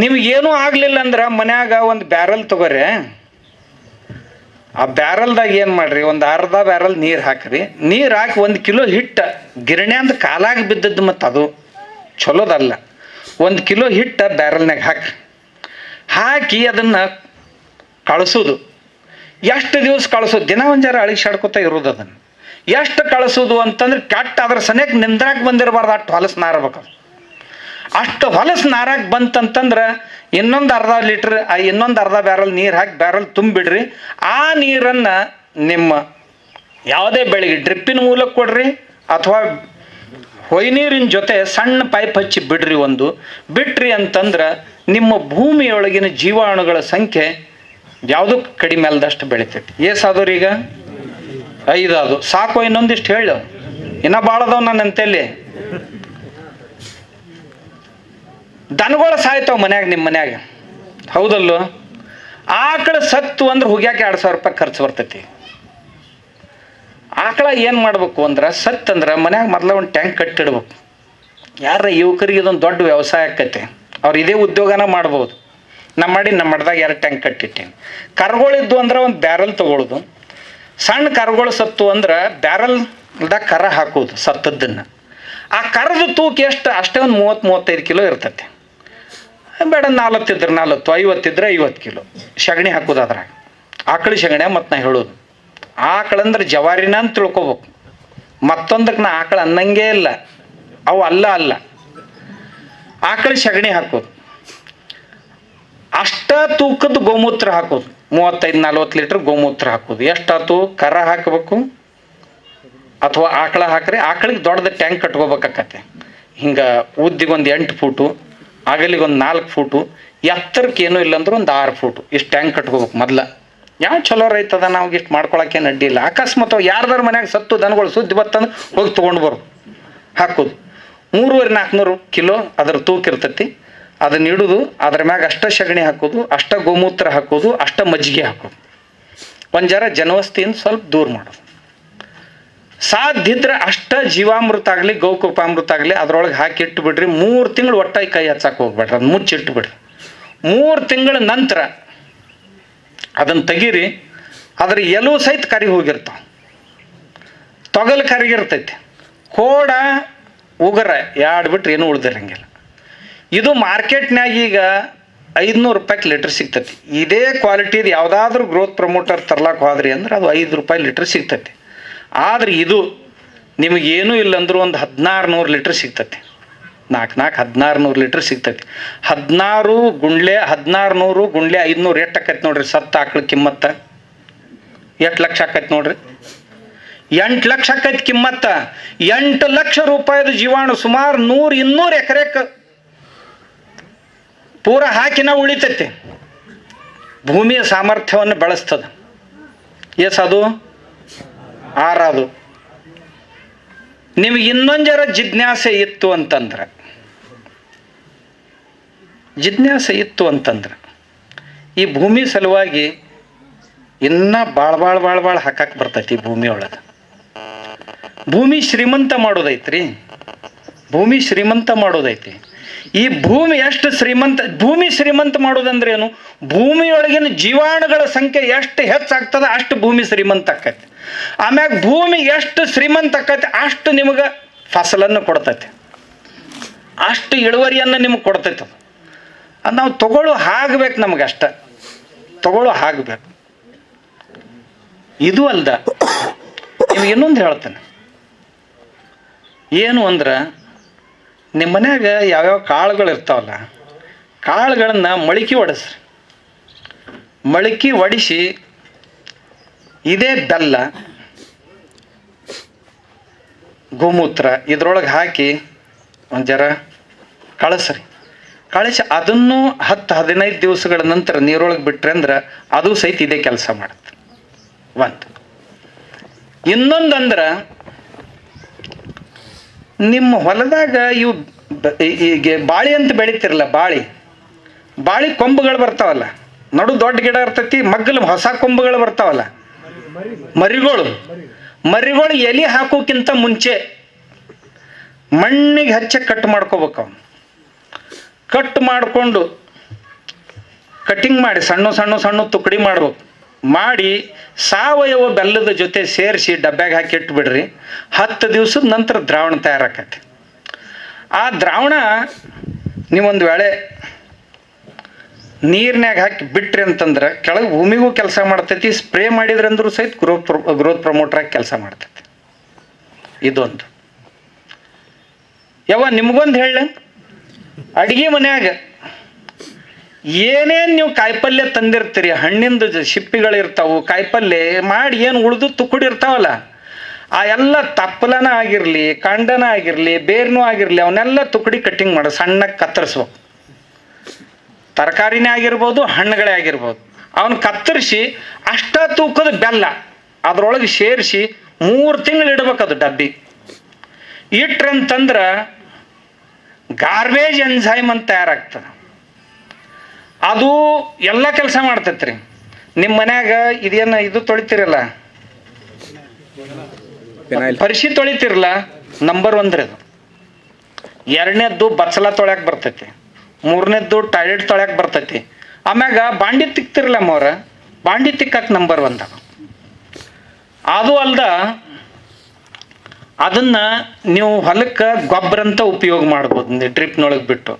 ನಿಮ್ಗೇನೂ ಆಗಲಿಲ್ಲ ಅಂದ್ರೆ ಮನ್ಯಾಗ ಒಂದು ಬ್ಯಾರಲ್ ತಗೋರಿ. ಆ ಬ್ಯಾರಲ್ದಾಗ ಏನು ಮಾಡ್ರಿ, ಒಂದು ಅರ್ಧ ಬ್ಯಾರಲ್ ನೀರು ಹಾಕ್ರಿ. ನೀರು ಹಾಕಿ ಒಂದು ಕಿಲೋ ಹಿಟ್ಟ ಗಿರಣಿ ಅಂತ ಕಾಲಾಗ ಬಿದ್ದದ್ದು ಮತ್ತು ಅದು ಚಲೋದಲ್ಲ. ಒಂದು ಕಿಲೋ ಹಿಟ್ಟು ಬ್ಯಾರಲ್ನಾಗ ಹಾಕಿ ಹಾಕಿ ಅದನ್ನು ಕಳಿಸೋದು. ಎಷ್ಟು ದಿವಸ ಕಳಿಸೋದು? ದಿನ ಒಂದು ಜರ ಇರೋದು ಅದನ್ನು. ಎಷ್ಟು ಕಳಿಸೋದು ಅಂತಂದ್ರೆ ಕೆಟ್ಟ ಅದ್ರ ಸನೇಕ ನಿಂದ್ರಾಕ್ ಬಂದಿರಬಾರ್ದು, ಅಷ್ಟು ಹೊಲಸು ನಾರಬೇಕು. ಅಷ್ಟು ಹೊಲಸು ನಾರಾಗ ಬಂತಂತಂದ್ರೆ ಇನ್ನೊಂದು ಅರ್ಧ ಲೀಟ್ರ್ ಆ ಇನ್ನೊಂದು ಅರ್ಧ ಬ್ಯಾರಲ್ ನೀರು ಹಾಕಿ ಬ್ಯಾರಲ್ ತುಂಬಿಡ್ರಿ. ಆ ನೀರನ್ನು ನಿಮ್ಮ ಯಾವುದೇ ಬೆಳೆಗೆ ಡ್ರಿಪ್ಪಿನ ಮೂಲಕ ಕೊಡ್ರಿ ಅಥವಾ ಹೊಯ್ನೀರಿನ ಜೊತೆ ಸಣ್ಣ ಪೈಪ್ ಹಚ್ಚಿ ಬಿಡ್ರಿ ಒಂದು. ಬಿಟ್ರಿ ಅಂತಂದ್ರೆ ನಿಮ್ಮ ಭೂಮಿಯೊಳಗಿನ ಜೀವಾಣುಗಳ ಸಂಖ್ಯೆ ಯಾವುದೂ ಕಡಿಮೆ ಅಲ್ದಷ್ಟು ಬೆಳಿತೈತಿ. ಏಸಾದವ್ರು ಈಗ? ಐದು ಅದು. ಸಾಕು ಇನ್ನೊಂದಿಷ್ಟು ಹೇಳು. ಇನ್ನ ಭಾಳ ಅದಾವ ನನ್ನ ಅಂತೆಲ್ಲಿ ದನಗಳು ಸಾಯ್ತಾವ ಮನ್ಯಾಗ ನಿಮ್ಮ ಮನ್ಯಾಗ. ಹೌದಲ್ಲೋ? ಆಕಳ ಸತ್ತು ಅಂದ್ರೆ ಹುಗ್ಯಾಕೆ ಎರಡು ಸಾವಿರ ರೂಪಾಯಿ ಖರ್ಚು ಬರ್ತೈತಿ. ಆಕಳ ಏನು ಮಾಡ್ಬೇಕು ಅಂದ್ರೆ ಸತ್ ಅಂದ್ರೆ ಮನ್ಯಾಗ ಮೊದಲ ಒಂದು ಟ್ಯಾಂಕ್ ಕಟ್ಟಿಡ್ಬೇಕು. ಯಾರ ಯುವಕರಿಗೆ ಇದೊಂದು ದೊಡ್ಡ ವ್ಯವಸಾಯ ಆಕೈತೆ. ಅವ್ರು ಇದೇ ಉದ್ಯೋಗನ ಮಾಡ್ಬೋದು. ನಮ್ಮ ಮಾಡಿ ನಮ್ಮ ಮಡ್ದಾಗ ಎರಡು ಟ್ಯಾಂಕ್ ಕಟ್ಟಿಟ್ಟೀನಿ. ಕರ್ಗಳಿದ್ದು ಅಂದ್ರೆ ಒಂದು ಬ್ಯಾರಲ್ ತಗೊಳ್ಳೋದು ಸಣ್ಣ ಕರ್ಗಳು ಸತ್ತು ಅಂದ್ರೆ ಬ್ಯಾರಲ್ದಾಗ ಕರ ಹಾಕೋದು ಸತ್ತದ್ದನ್ನು. ಆ ಕರದ ತೂಕ ಎಷ್ಟು? ಅಷ್ಟೇ ಒಂದು ಮೂವತ್ತು ಮೂವತ್ತೈದು ಕಿಲೋ ಇರ್ತೈತೆ. ಬೇಡ ನಲ್ವತ್ತಿದ್ರೆ ನಲ್ವತ್ತು ಐವತ್ತಿದ್ರೆ ಐವತ್ತು ಕಿಲೋ. ಸಗಣಿ ಹಾಕೋದು ಅದ್ರಾಗ. ಆಕಳಿ ಸಗಣಿ ಮತ್ತು ನಾ ಹೇಳೋದು. ಆಕಳಂದ್ರೆ ಜವಾರಿನ ಅಂತ ತಿಳ್ಕೊಬೇಕು. ಮತ್ತೊಂದಕ್ಕೆ ನಾ ಆಕಳ ಅನ್ನಂಗೇ ಇಲ್ಲ. ಅವು ಅಲ್ಲ ಅಲ್ಲ. ಆಕಳಿ ಸಗಣಿ ಹಾಕೋದು. ಅಷ್ಟ ತೂಕದ ಗೋಮೂತ್ರ ಹಾಕೋದು. ಮೂವತ್ತೈದು, ನಲ್ವತ್ತು ಲೀಟ್ರ್ ಗೋಮೂತ್ರ ಹಾಕೋದು. ಎಷ್ಟಾತು ಕರ ಹಾಕಬೇಕು. ಅಥವಾ ಆಕಳ ಹಾಕ್ರಿ ಆಕಳಿಗೆ ದೊಡ್ಡದ ಟ್ಯಾಂಕ್ ಕಟ್ಕೋಬೇಕಾಕತ್ತೆ. ಹಿಂಗೆ ಉದ್ದಿಗೊಂದು ಎಂಟು ಫೂಟು. ಅಗಲಿಗೊಂದು ನಾಲ್ಕು ಫೂಟು ಎತ್ತರಕ್ಕೆ ಏನೂ ಇಲ್ಲ ಅಂದ್ರೆ ಒಂದು ಆರು ಫೂಟು. ಇಷ್ಟು ಟ್ಯಾಂಕ್ ಕಟ್ಕೋಬೇಕು ಮೊದ್ಲು. ಯಾವ ಚಲೋ ರೈತದ ನಾವು ಇಷ್ಟು ಮಾಡ್ಕೊಳಕ್ಕೇನು ಅಡ್ಡಿ ಇಲ್ಲ. ಅಕಸ್ಮಾತ್ ಯಾರ್ದಾರ ಮನ್ಯಾಗ ಸತ್ತು ದನಗಳು ಸುದ್ದಿ ಬತ್ತಂದ್ರೆ ಹೋಗಿ ತೊಗೊಂಡು ಬರು. ಹಾಕೋದು. ಮೂರುವರೆ ನಾಲ್ಕುನೂರು ಕಿಲೋ ಅದ್ರ ತೂಕ ಇರ್ತೈತಿ. ಅದನ್ನ ಇಡುದು ಅದ್ರ ಮ್ಯಾಗ ಅಷ್ಟ ಸಗಣಿ ಹಾಕೋದು, ಅಷ್ಟ ಗೋಮೂತ್ರ ಹಾಕೋದು, ಅಷ್ಟ ಮಜ್ಜಿಗೆ ಹಾಕೋದು. ಒಂದು ಜರ ಜನವಸ್ತಿಯಿಂದ ಸ್ವಲ್ಪ ದೂರ ಮಾಡೋದು. ಸಾಧ್ಯ ಇದ್ರೆ ಅಷ್ಟ ಜೀವಾಮೃತ ಆಗಲಿ, ಗೌಕೃಪಾಮೃತ ಆಗಲಿ, ಅದ್ರೊಳಗೆ ಹಾಕಿ ಬಿಡ್ರಿ ಮೂರು ತಿಂಗಳು ಒಟ್ಟಾಗಿ ಕೈ ಹಚ್ಚಕ್ಕೆ ಹೋಗ್ಬೇಡ್ರಿ ಅದು ಮುಚ್ಚಿಟ್ಟು ಬಿಡ್ರಿ ಮೂರು ತಿಂಗಳ ನಂತರ ಅದನ್ನು ತೆಗೀರಿ, ಅದ್ರ ಎಲುವು ಸಹಿತ ಕರಿ ಹೋಗಿರ್ತಾವ. ತೊಗಲು ಕರಿಗಿರ್ತೈತಿ. ಕೋಡ, ಉಗರ ಎರಡು ಬಿಟ್ರೆ ಏನೂ ಉಳ್ದಿರಂಗಿಲ್ಲ. ಇದು ಮಾರ್ಕೆಟ್ನಾಗ ಈಗ ಐದುನೂರು ರೂಪಾಯಿ ಲೀಟ್ರ್ ಸಿಗ್ತೈತಿ. ಇದೇ ಕ್ವಾಲಿಟಿದು ಯಾವುದಾದ್ರೂ ಗ್ರೋತ್ ಪ್ರಮೋಟರ್ ತರ್ಲಾಕ್ ಹೋದ್ರಿ ಅಂದ್ರೆ ಅದು ಐದು ರೂಪಾಯಿ ಲೀಟ್ರ್ ಸಿಗ್ತೈತಿ. ಆದ್ರೆ ಇದು ನಿಮಗೇನೂ ಇಲ್ಲಂದ್ರೂ ಒಂದು ಹದಿನಾರು ನೂರು ಲೀಟ್ರ್ ಸಿಗ್ತತಿ. ನಾಲ್ಕು ನಾಲ್ಕು ಹದಿನಾರು ನೂರು ಲೀಟ್ರ್ ಸಿಗ್ತೈತಿ. ಹದಿನಾರು ಗುಂಡ್ಲೆ ಹದಿನಾರು ನೂರು ಗುಂಡ್ಲೆ ಐದುನೂರು ಎಷ್ಟು ಆಕೈತಿ ನೋಡ್ರಿ ಸತ್ತ ಆಕಳ ಕಿಮ್ಮತ್ತ? ಎಷ್ಟು ಲಕ್ಷ ಆಕೈತಿ ನೋಡ್ರಿ? ಎಂಟು ಲಕ್ಷ ಆಕೈತಿ ಕಿಮ್ಮತ್ತ. ಎಂಟು ಲಕ್ಷ ರೂಪಾಯಿದ ಜೀವಾಣು ಸುಮಾರು ನೂರು ಇನ್ನೂರು ಎಕರೆಕ್ ಪೂರ ಹಾಕಿನ ಉಳಿತೈತಿ. ಭೂಮಿಯ ಸಾಮರ್ಥ್ಯವನ್ನು ಬಳಸ್ತದ. ಎಸ್ ಅದು? ಆರದು. ನಿಮ್ಗೆ ಇನ್ನೊಂದು ಜರ ಜಿಜ್ಞಾಸೆ ಇತ್ತು ಅಂತಂದ್ರೆ. ಜಿಜ್ಞಾಸೆ ಇತ್ತು ಅಂತಂದ್ರೆ. ಈ ಭೂಮಿ ಸಲುವಾಗಿ ಇನ್ನ ಭಾಳ ಭಾಳ ಭಾಳ ಭಾಳ ಹಾಕಕ್ಕೆ ಬರ್ತೈತಿ ಭೂಮಿ ಒಳಗೆ. ಭೂಮಿ ಶ್ರೀಮಂತ ಮಾಡೋದೈತ್ರಿ. ಭೂಮಿ ಶ್ರೀಮಂತ ಮಾಡೋದೈತಿ. ಈ ಭೂಮಿ ಎಷ್ಟು ಶ್ರೀಮಂತ, ಭೂಮಿ ಶ್ರೀಮಂತ ಮಾಡೋದಂದ್ರೆ ಏನು ಭೂಮಿಯೊಳಗಿನ ಜೀವಾಣುಗಳ ಸಂಖ್ಯೆ ಎಷ್ಟು ಹೆಚ್ಚಾಗ್ತದ ಅಷ್ಟು ಭೂಮಿ ಶ್ರೀಮಂತ ಆಕೈತಿ. ಆಮ್ಯಾಗ ಭೂಮಿ ಎಷ್ಟು ಶ್ರೀಮಂತ ಆಕೈತಿ, ಅಷ್ಟು ನಿಮಗೆ ಫಸಲನ್ನು ಕೊಡ್ತೈತಿ. ಅಷ್ಟು ಇಳುವರಿಯನ್ನು ನಿಮಗೆ ಕೊಡ್ತೈತೆ ಅದು. ನಾವು ತಗೊಳ್ಳೋ ಹಾಗಬೇಕು ನಮಗೆ ಅಷ್ಟ ತಗೊಳ್ಳೋ ಹಾಗಬೇಕು ಇದು ಅಲ್ದ, ನಿಮ್ಗೆ ಇನ್ನೊಂದು ಹೇಳ್ತೇನೆ. ಏನು ಅಂದ್ರೆ ನಿಮ್ಮ ಮನ್ಯಾಗ ಯಾವ್ಯಾವ ಕಾಳುಗಳು ಇರ್ತಾವಲ್ಲ, ಕಾಳುಗಳನ್ನು ಮೊಳಕೆ ಹೊಡೆಸ್ರಿ ಮೊಳಕೆ ಒಡಿಸಿ ಇದೇ ಬೆಲ್ಲ, ಗೋಮೂತ್ರ, ಇದ್ರೊಳಗೆ ಹಾಕಿ ಒಂದು ಜರ ಕಳಿಸ್ರಿ. ಕಳಿಸಿ ಅದನ್ನು ಹತ್ತು ಹದಿನೈದು ದಿವಸಗಳ ನಂತರ ನೀರೊಳಗೆ ಬಿಟ್ರೆ ಅಂದ್ರೆ ಅದು ಸಹಿತ ಇದೇ ಕೆಲಸ ಮಾಡುತ್ತೆ. ಒಂದು. ಇನ್ನೊಂದಂದ್ರೆ ನಿಮ್ಮ ಹೊಲದಾಗ ಇವು ಈಗ ಬಾಳಿ ಅಂತ ಬೆಳಿತಿರಲ್ಲ ಬಾಳಿ. ಬಾಳಿ ಕೊಂಬುಗಳು ಬರ್ತಾವಲ್ಲ. ನಡು ದೊಡ್ಡ ಗಿಡ ಇರ್ತೈತಿ, ಮಗ್ಗಲು ಹೊಸ ಕೊಂಬುಗಳು ಬರ್ತಾವಲ್ಲ. ಮರಿಗಳು. ಮರಿಗಳು ಎಲೆ ಹಾಕೋಕ್ಕಿಂತ ಮುಂಚೆ ಮಣ್ಣಿಗೆ ಹಚ್ಚ ಕಟ್ ಮಾಡ್ಕೋಬೇಕು ಅವನು. ಕಟ್ ಮಾಡಿಕೊಂಡು ಕಟಿಂಗ್ ಮಾಡಿ ಸಣ್ಣ ಸಣ್ಣ ಸಣ್ಣ ತುಕಡಿ ಮಾಡ್ಬೇಕು. ಮಾಡಿ ಸಾವಯವ ಬೆಲ್ಲದ ಜೊತೆ ಸೇರಿಸಿ ಡಬ್ಬ್ಯಾಗ ಹಾಕಿ ಇಟ್ಬಿಡ್ರಿ. ಹತ್ತು ದಿವ್ಸದ ನಂತರ ದ್ರಾವಣ ತಯಾರಾಕತಿ ಆ ದ್ರಾವಣ ನೀವೊಂದು ವೇಳೆ ನೀರ್ನ್ಯಾಗ ಹಾಕಿ ಬಿಟ್ರಿ ಅಂತಂದ್ರೆ ಕೆಳಗೆ ಭೂಮಿಗೂ ಕೆಲಸ ಮಾಡ್ತೈತಿ, ಸ್ಪ್ರೇ ಮಾಡಿದ್ರೆ ಅಂದ್ರೂ ಸಹಿತ ಗ್ರೋತ್ ಗ್ರೋತ್ ಪ್ರಮೋಟ್ರಾಗಿ ಕೆಲಸ ಮಾಡ್ತೈತಿ. ಇದೊಂದು. ಯಾವ ನಿಮ್ಗೊಂದು ಹೇಳ ಅಡಿಗೆ ಮನ್ಯಾಗ ಏನೇನು ನೀವು ಕಾಯಿಪಲ್ಯ ತಂದಿರ್ತೀರಿ, ಹಣ್ಣಿಂದ ಶಿಪ್ಪಿಗಳಿರ್ತಾವು ಕಾಯಿಪಲ್ಯ ಮಾಡಿ ಏನು ಉಳಿದು ತುಕ್ಕುಡಿ ಇರ್ತಾವಲ್ಲ, ಆ ಎಲ್ಲ ತಪ್ಪಲನ ಆಗಿರಲಿ, ಕಾಂಡನ ಆಗಿರಲಿ, ಬೇರ್ನೂ ಆಗಿರಲಿ ಅವನ್ನೆಲ್ಲ ತುಕಡಿ ಕಟ್ಟಿಂಗ್ ಮಾಡಿ, ಸಣ್ಣಗೆ ಕತ್ತರಿಸ್ಬೇಕು. ತರಕಾರಿನೇ ಆಗಿರ್ಬೋದು ಹಣ್ಣುಗಳೇ ಆಗಿರ್ಬೋದು. ಅವನು ಕತ್ತರಿಸಿ ಅಷ್ಟ ತೂಕದ ಬೆಲ್ಲ ಅದರೊಳಗೆ ಸೇರಿಸಿ ಮೂರು ತಿಂಗಳು ಇಡಬೇಕದು ಡಬ್ಬಿ. ಇಟ್ರಂತಂದ್ರೆ ಗಾರ್ಬೇಜ್ ಎನ್ಝೈಮ್ ಅಂತ ತಯಾರಾಗ್ತದೆ. ಅದು ಎಲ್ಲ ಕೆಲಸ ಮಾಡ್ತೈತ್ರಿ. ನಿಮ್ಮ ಮನ್ಯಾಗ ಇದೇನು ಇದು ತೊಳಿತಿರಲ್ಲ? ಪರಿಶಿ ತೊಳಿತಿರಲ್ಲ? ನಂಬರ್ ಒಂದ್ರಿ ಅದು. ಎರಡನೇದ್ದು ಬಚ್ಚಲ ತೊಳ್ಯಾಕ ಬರ್ತೈತಿ. ಮೂರನೇದ್ದು ಟಾಯ್ಲೆಟ್ ತೊಳ್ಯಾಕ ಬರ್ತೈತಿ. ಆಮ್ಯಾಗ ಬಾಂಡಿ ತಿಕ್ತಿರಲ್ಲ ಅಮ್ಮವ್ರ ಬಾಂಡಿ ತಿಕ್ಕಕ್ಕೆ ನಂಬರ್ ಒಂದ. ಅದು ಅಲ್ದ ಅದನ್ನ ನೀವು ಹೊಲಕ್ಕೆ ಗೊಬ್ಬರ ಅಂತ ಉಪಯೋಗ ಮಾಡ್ಬೋದು ಡ್ರಿಪ್ನೊಳಗೆ ಬಿಟ್ಟು.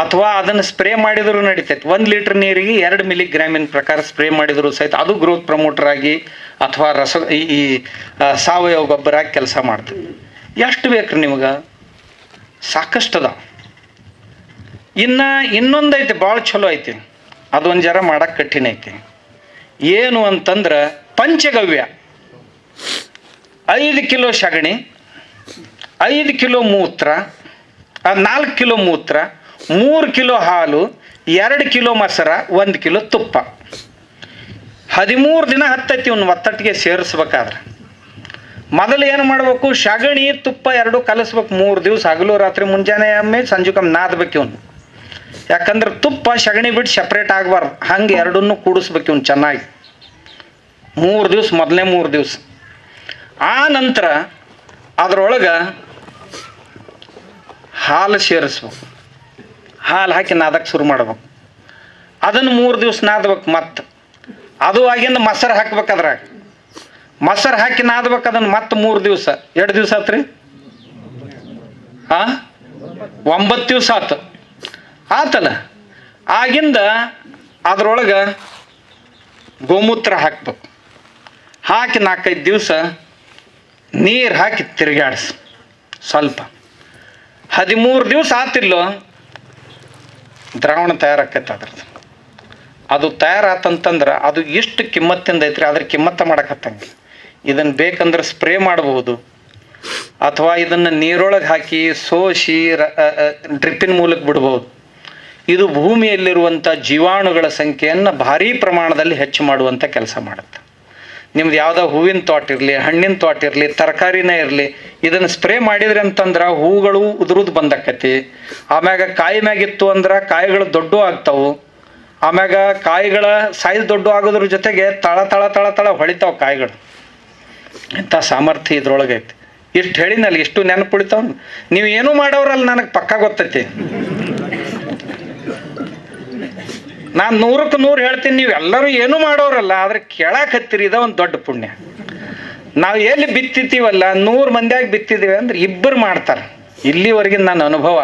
ಅಥವಾ ಅದನ್ನು ಸ್ಪ್ರೇ ಮಾಡಿದ್ರು ನಡಿತೈತಿ. ಒಂದು ಲೀಟರ್ ನೀರಿಗೆ ಎರಡು ಮಿಲಿಗ್ರಾಮಿನ ಪ್ರಕಾರ ಸ್ಪ್ರೇ ಮಾಡಿದ್ರು ಸಹಿತ ಅದು ಗ್ರೋತ್ ಪ್ರಮೋಟರ್ ಆಗಿ ಅಥವಾ ರಸ, ಈ ಸಾವಯವ ಗೊಬ್ಬರ ಕೆಲಸ ಮಾಡ್ತದೆ ಎಷ್ಟು ಬೇಕು ನಿಮ್ಗೆ? ಸಾಕಷ್ಟು ಅದ ಇನ್ನು ಇನ್ನೊಂದು ಐತಿ ಭಾಳ ಚಲೋ ಐತಿ. ಅದೊಂದು ಜರ ಮಾಡಕ್ ಕಠಿಣ ಐತಿ. ಏನು ಅಂತಂದ್ರೆ ಪಂಚಗವ್ಯ. ಐದು ಕಿಲೋ ಸಗಣಿ, ಐದು ಕಿಲೋ ಮೂತ್ರ ನಾಲ್ಕು ಕಿಲೋ ಮೂತ್ರ, ಮೂರು ಕಿಲೋ ಹಾಲು, ಎರಡು ಕಿಲೋ ಮೊಸರ, ಒಂದು ಕಿಲೋ ತುಪ್ಪ. ಹದಿಮೂರು ದಿನ ಹತ್ತೈತಿ ಇವ್ನು ಒತ್ತಟ್ಟಿಗೆ ಸೇರಿಸ್ಬೇಕಾದ್ರೆ. ಮೊದಲು ಏನು ಮಾಡಬೇಕು, ಸಗಣಿ, ತುಪ್ಪ ಎರಡು ಕಲಿಸ್ಬೇಕು. ಮೂರು ದಿವಸ ಹಗಲು ರಾತ್ರಿ ಮುಂಜಾನೆ ಒಮ್ಮೆ ಕಮ್ಮಿ ನಾದ್ಬೇಕು ಇವನು. ಯಾಕಂದ್ರೆ ತುಪ್ಪ ಸಗಣಿ ಬಿಟ್ಟು ಸಪ್ರೇಟ್ ಆಗಬಾರ್ದು. ಹಂಗೆ ಎರಡನ್ನೂ ಕೂಡಿಸ್ಬೇಕು ಇವ್ನು ಚೆನ್ನಾಗಿ. ಮೂರು ದಿವಸ ಮೊದಲನೇ ಮೂರು ದಿವಸ. ಆ ನಂತರ ಅದರೊಳಗೆ ಹಾಲು ಸೇರಿಸ್ಬೇಕು. ಹಾಲು ಹಾಕಿ ನಾದಕ್ಕೆ ಶುರು ಮಾಡ್ಬೇಕು. ಅದನ್ನು ಮೂರು ದಿವಸ ನಾದ್ಬೇಕು ಮತ್ತೆ. ಅದು ಆಗಿಂದ ಮೊಸರು ಹಾಕ್ಬೇಕು ಅದ್ರಾಗ. ಮೊಸರು ಹಾಕಿ ನಾದ್ಬೇಕು ಅದನ್ನು ಮತ್ತೆ ಮೂರು ದಿವಸ. ಎರಡು ದಿವಸ ಆತ್ರಿ? ಹಾಂ ಒಂಬತ್ತು ದಿವಸ ಆತು. ಆತಲ್ಲ. ಆಗಿಂದ ಅದರೊಳಗೆ ಗೋಮೂತ್ರ ಹಾಕ್ಬೇಕು. ಹಾಕಿ ನಾಲ್ಕೈದು ದಿವಸ ನೀರು ಹಾಕಿ ತಿರುಗಾಡಿಸ್ ಸ್ವಲ್ಪ. ಹದಿಮೂರು ದಿವಸ ಆತಿಲ್ಲೋ ದ್ರಾವಣ ತಯಾರಾಕೈತೆ ಅದ್ರದ್ದು. ಅದು ತಯಾರಾತಂತಂದ್ರೆ ಅದು ಎಷ್ಟು ಕಿಮ್ಮತ್ತಿಂದ ಐತ್ರಿ, ಅದ್ರ ಕಿಮ್ಮತ್ತ ಮಾಡಕತ್ತಂಗೆ. ಇದನ್ನು ಬೇಕಂದ್ರೆ ಸ್ಪ್ರೇ ಮಾಡ್ಬೋದು ಅಥವಾ ಇದನ್ನು ನೀರೊಳಗೆ ಹಾಕಿ ಸೋಸಿ ಡ್ರಿಪ್ಪಿನ ಮೂಲಕ ಬಿಡ್ಬೋದು ಇದು ಭೂಮಿಯಲ್ಲಿರುವಂಥ ಜೀವಾಣುಗಳ ಸಂಖ್ಯೆಯನ್ನು ಭಾರೀ ಪ್ರಮಾಣದಲ್ಲಿ ಹೆಚ್ಚು ಮಾಡುವಂಥ ಕೆಲಸ ಮಾಡುತ್ತೆ. ನಿಮ್ದು ಯಾವುದೋ ಹೂವಿನ ತೋಟ ಇರಲಿ, ಹಣ್ಣಿನ ತೋಟ ಇರಲಿ, ತರಕಾರಿನೇ ಇರಲಿ, ಇದನ್ನು ಸ್ಪ್ರೇ ಮಾಡಿದ್ರೆ ಅಂತಂದ್ರೆ ಹೂಗಳು ಉದುರುದು ಬಂದಕ್ಕತಿ ಆಮ್ಯಾಗ ಕಾಯಿ ಮ್ಯಾಗಿತ್ತು ಅಂದ್ರೆ ಕಾಯಿಗಳು ದೊಡ್ಡ ಆಗ್ತಾವು. ಆಮ್ಯಾಗ ಕಾಯಿಗಳ ಸೈಜ್ ದೊಡ್ಡ ಆಗೋದ್ರ ಜೊತೆಗೆ ತಳ ತಳ ತಳ ತಳ ಹೊಳಿತಾವ ಕಾಯಿಗಳು. ಇಂಥ ಸಾಮರ್ಥ್ಯ ಇದ್ರೊಳಗೆ ಐತಿ. ಇಷ್ಟು ಹೇಳಿನಲ್ಲಿ ಇಷ್ಟು ನೆನಪು ಉಳಿತಾವ. ನೀವು ಏನೂ ಮಾಡೋರಲ್ಲ ನನಗೆ ಪಕ್ಕ ಗೊತ್ತೈತಿ. ನಾನು ನೂರಕ್ಕೆ ನೂರು ಹೇಳ್ತೀನಿ, ನೀವು ಎಲ್ಲರೂ ಏನೂ ಮಾಡೋರಲ್ಲ, ಆದ್ರೆ ಕೆಳಕತ್ತಿರಿದ ಒಂದು ದೊಡ್ಡ ಪುಣ್ಯ. ನಾವು ಎಲ್ಲಿ ಬಿತ್ತಿತೀವಲ್ಲ, ನೂರು ಮಂದಿಯಾಗಿ ಬಿತ್ತಿದ್ದೀವಿ ಅಂದ್ರೆ ಇಬ್ಬರು ಮಾಡ್ತಾರೆ. ಇಲ್ಲಿವರೆಗಿನ ನನ್ನ ಅನುಭವ.